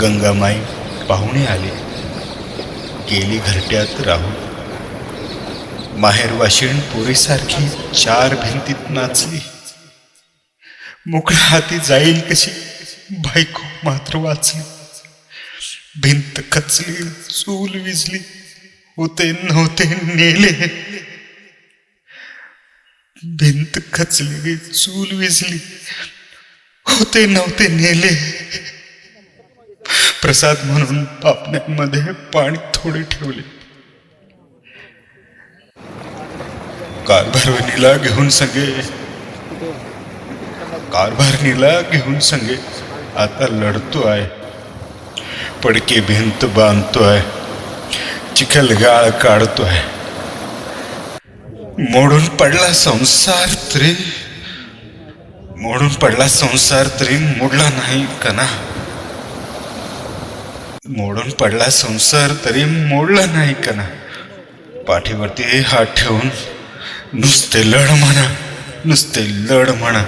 गंगामाई पाहुणे आले. गेली घरट्यात राहून. माहेर वाशिण पोरीसारखी चार भिंतीत नाचली. मोकळ्या हाती जाईल कशी? बायको मात्र वाचली. भिंत खचली चूल विजली. होते नव्हते नेले. भिंत खचली चूल विजली. होते नव्हते नेले. प्रसाद म्हणून पापण्यांमध्ये पाणी थोडे ठेवले. कारभारणीला घेऊन संगे. कारभारणीला घेऊन संगे. आता लढतो आहे. पडके भिंत बांधतोय चिखल गाळ काढतोय मोडून पडला संसार तरी. मोडून पडला संसार तरी. मोडला नाही कना मोडून पडला संसार तरी मोडला नाही कना पाठीवरती हात ठेवून नुसते लढ म्हणा नुसते लढ म्हणा.